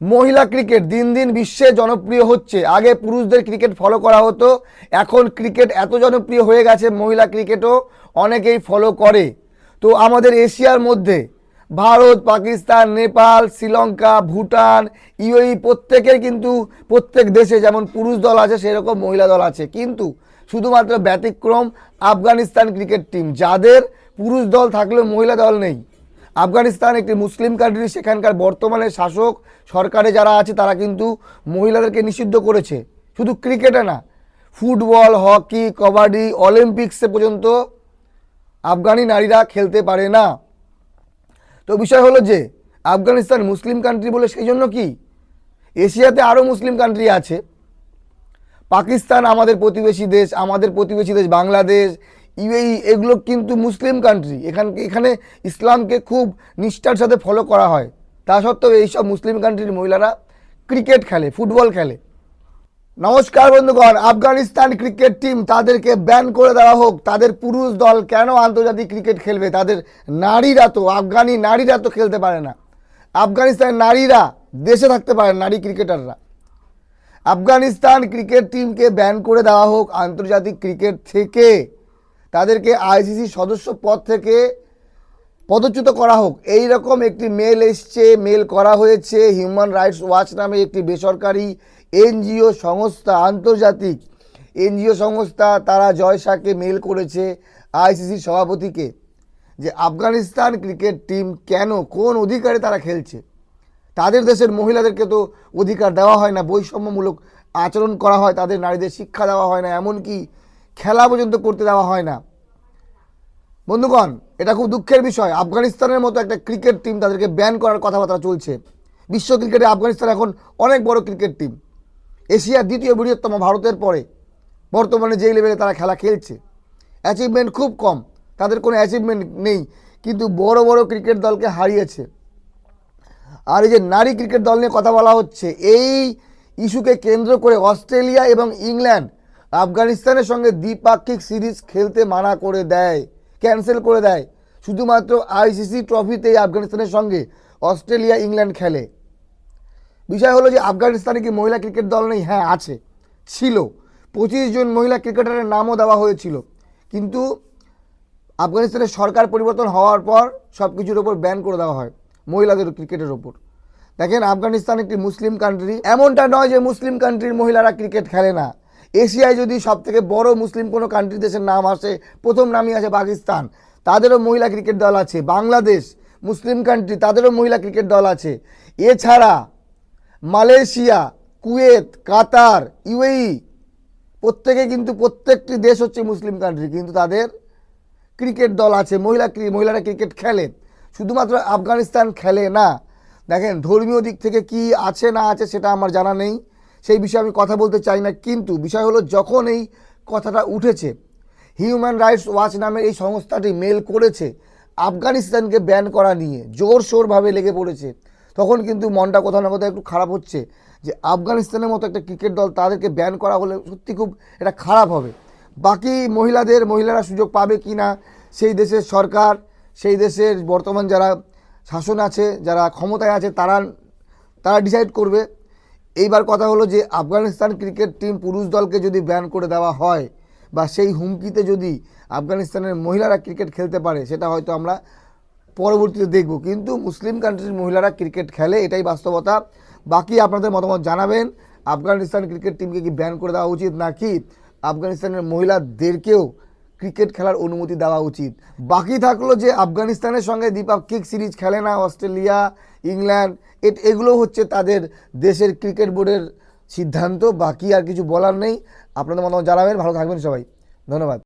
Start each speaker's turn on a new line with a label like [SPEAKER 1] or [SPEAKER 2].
[SPEAKER 1] মহিলা ক্রিকেট দিন দিন বিশ্বে জনপ্রিয় হচ্ছে। আগে পুরুষদের ক্রিকেট ফলো করা হতো, এখন ক্রিকেট এত জনপ্রিয় হয়ে গেছে মহিলা ক্রিকেটও অনেকেই ফলো করে। তো আমাদের এশিয়ার মধ্যে ভারত, পাকিস্তান, নেপাল, শ্রীলঙ্কা, ভুটান, ইউএই প্রত্যেকের কিন্তু প্রত্যেক দেশে যেমন পুরুষ দল আছে, সেরকম মহিলা দল আছে। কিন্তু শুধুমাত্র ব্যতিক্রম আফগানিস্তান ক্রিকেট টিম যাদের পুরুষ দল থাকলেও মহিলা দল নেই। আফগানিস্তান একটি মুসলিম কান্ট্রি সেখানকার বর্তমানে শাসক সরকারে যারা আছে, তারা কিন্তু মহিলাদেরকে নিষিদ্ধ করেছে। শুধু ক্রিকেটে না, ফুটবল, হকি, কবাডি অলিম্পিক্সে পর্যন্ত আফগানি নারীরা খেলতে পারে না। তো বিষয় হলো যে, আফগানিস্তান মুসলিম কান্ট্রি বলে সেই জন্য কি? এশিয়াতে আরও মুসলিম কান্ট্রি আছে। পাকিস্তান আমাদের প্রতিবেশী দেশ, আমাদের প্রতিবেশী দেশ বাংলাদেশ ইউএই এগুলো কিন্তু মুসলিম কান্ট্রি এখান এখানে ইসলামকে খুব নিষ্ঠার সাথে ফলো করা হয়। তা সত্ত্বেও এইসব মুসলিম কান্ট্রির মহিলারা ক্রিকেট খেলে ফুটবল খেলে। নমস্কার বন্ধুগণ, আফগানিস্তান ক্রিকেট টিম তাদেরকে ব্যান করে দেওয়া হোক। তাদের পুরুষ দল কেন আন্তর্জাতিক ক্রিকেট খেলবে? তাদের নারীরা তো, আফগানি নারীরা তো খেলতে পারে না। আফগানিস্তানের নারীরা দেশে থাকতে পারে নারী ক্রিকেটাররা আফগানিস্তান ক্রিকেট টিমকে ব্যান করে দেওয়া হোক আন্তর্জাতিক ক্রিকেট থেকে। তাদেরকে আইসিসি সদস্য পদ থেকে পদচ্যুত করা হোক। এই রকম একটি মেল এসছে মেল করা হয়েছে। হিউম্যান রাইটস ওয়াচ নামে একটি বেসরকারি এনজিও সংস্থা, আন্তর্জাতিক এনজিও সংস্থা, তারা জয় শাহকে মেল করেছে আইসিসির সভাপতিকে যে আফগানিস্তান ক্রিকেট টিম কেন, কোন অধিকারে তারা খেলছে? তাদের দেশের মহিলাদেরকে তো অধিকার দেওয়া হয় না, বৈষম্যমূলক আচরণ করা হয়, তাদের নারীদের শিক্ষা দেওয়া হয় না, এমনকি খেলা পর্যন্ত করতে দেওয়া হয় না। বন্ধুগণ, এটা খুব দুঃখের বিষয়। আফগানিস্তানের মতো একটা ক্রিকেট টিম তাদেরকে ব্যান করার কথাবার্তা চলছে। বিশ্ব ক্রিকেটে আফগানিস্তান এখন অনেক বড় ক্রিকেট টিম এশিয়ার দ্বিতীয় বৃহত্তম ভারতের পরে বর্তমানে যেই লেভেলে তারা খেলা খেলছে অ্যাচিভমেন্ট খুব কম। তাদের কোনো অ্যাচিভমেন্ট নেই, কিন্তু বড় বড় ক্রিকেট দলকে হারিয়েছে। আর এই যে নারী ক্রিকেট দল নিয়ে কথা বলা হচ্ছে, এই ইস্যুকে কেন্দ্র করে অস্ট্রেলিয়া এবং ইংল্যান্ড আফগানিস্তানের সঙ্গে দ্বিপাক্ষিক সিরিজ খেলতে মানা করে দেয়, ক্যান্সেল করে দেয়। শুধুমাত্র আইসিসি ট্রফিতেই আফগানিস্তানের সঙ্গে অস্ট্রেলিয়া ইংল্যান্ড খেলে। বিষয় হলো যে আফগানিস্তানে কি মহিলা ক্রিকেট দল নেই? হ্যাঁ আছে। ছিল। পঁচিশ জন মহিলা ক্রিকেটারের নামও দেওয়া হয়েছিল। কিন্তু আফগানিস্তানের সরকার পরিবর্তন হওয়ার পর সব কিছুর ওপর ব্যান করে দেওয়া হয়, মহিলাদের ক্রিকেটের ওপর। দেখেন, আফগানিস্তান একটি মুসলিম কান্ট্রি এমনটা নয় যে মুসলিম কান্ট্রির মহিলারা ক্রিকেট খেলে না। এশিয়ায় যদি সব থেকে বড় মুসলিম কোনো কান্ট্রি দেশের নাম আসে, প্রথম নামই আছে পাকিস্তান। তাদেরও মহিলা ক্রিকেট দল আছে। বাংলাদেশ, মুসলিম কান্ট্রি তাদেরও মহিলা ক্রিকেট দল আছে। এছাড়া মালয়েশিয়া, কুয়েত, কাতার, ইউএই, প্রত্যেকে কিন্তু প্রত্যেকটি দেশ হচ্ছে মুসলিম কান্ট্রি কিন্তু তাদের ক্রিকেট দল আছে। মহিলা মহিলারা ক্রিকেট খেলে। শুধুমাত্র আফগানিস্তান খেলে না। দেখেন, ধর্মীয় দিক থেকে কি আছে না আছে সেটা আমার জানা নেই। সেই বিষয়ে আমি কথা বলতে চাই না, কিন্তু বিষয় হলো যখন এই কথাটা উঠেছে হিউম্যান রাইটস ওয়াচ নামের এই সংস্থাটি মেল করেছে, আফগানিস্তানকে ব্যান করা নিয়ে জোরশোরভাবে লেগে পড়েছে, তখন কিন্তু মনটা কোথাও না কোথাও একটু খারাপ হচ্ছে যে আফগানিস্তানের মতো একটা ক্রিকেট দল তাদেরকে ব্যান করা হলে সত্যি খুব এটা খারাপ হবে। বাকি মহিলাদের, মহিলারা সুযোগ পাবে কি না, সেই দেশের সরকার, সেই দেশের বর্তমান যারা শাসন আছে, যারা ক্ষমতায় আছে, তারা তারা ডিসাইড করবে। এইবার কথা হলো যে আফগানিস্তান ক্রিকেট টিম পুরুষ দলকে যদি ব্যান করে দেওয়া হয় বা সেই হুমকিতে যদি আফগানিস্তানের মহিলারা ক্রিকেট খেলতে পারে, সেটা হয়তো আমরা পরবর্তীতে দেখব। কিন্তু মুসলিম কান্ট্রির মহিলারা ক্রিকেট খেলে, এটাই বাস্তবতা। বাকি আপনাদের মতামত জানাবেন, আফগানিস্তান ক্রিকেট টিমকে কি ব্যান করে দেওয়া উচিত নাকি আফগানিস্তানের মহিলাদেরকেও ক্রিকেট খেলার অনুমতি দেওয়া উচিত। বাকি থাকল যে আফগানিস্তানের সঙ্গে দ্বিপাক্ষিক সিরিজ খেলে না, অস্ট্রেলিয়া, ইংল্যান্ড এগুলো হচ্ছে তাদের দেশের ক্রিকেট বোর্ডের সিদ্ধান্ত। বাকি আর কিছু বলার নেই। আপনাদের মতামত জানাবেন। ভালো থাকবেন সবাই। ধন্যবাদ।